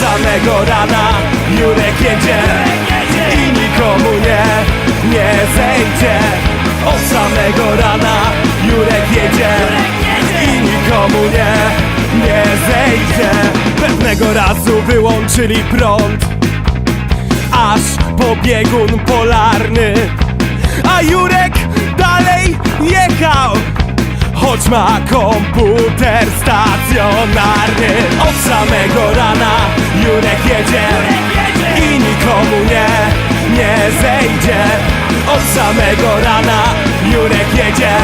samego rana Jurek jedzie i nikomu nie, nie zejdzie. Od samego rana Jurek jedzie i nikomu nie, nie zejdzie. Pewnego razu wyłączyli prąd Aż po biegun polarny. A Jurek dalej jechał Choć ma komputer stacjonarny. Od samego rana Jurek jedzie I nikomu nie, nie zejdzie. Od samego rana Jurek jedzie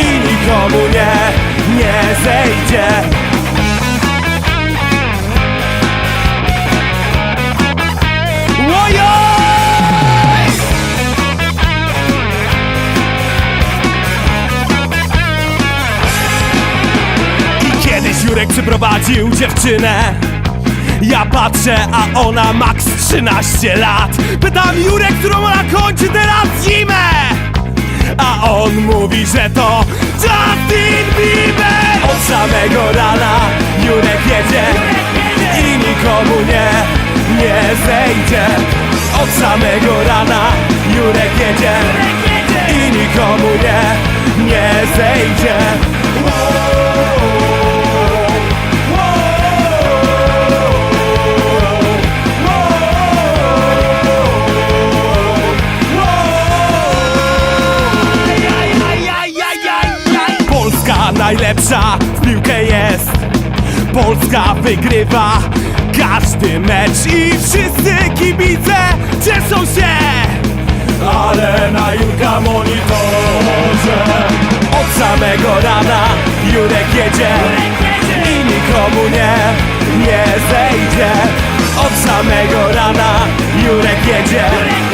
I nikomu nie, nie zejdzie! I kiedyś Jurek przyprowadził dziewczynę Ja patrzę, a ona max 13 lat. Pytam Jurek, którą ona kończy teraz zimę. A on mówi, że to Justin Bieber. Od samego rana Jurek jedzie I nikomu nie, nie zejdzie. Od samego rana Jurek jedzie I nikomu nie, nie zejdzie najlepsza w piłkę jest. Polska wygrywa każdy mecz I wszyscy kibice cieszą się. Ale na Jurka monitorze. Od samego rana Jurek jedzie I nikomu nie, nie zejdzie. Od samego rana Jurek jedzie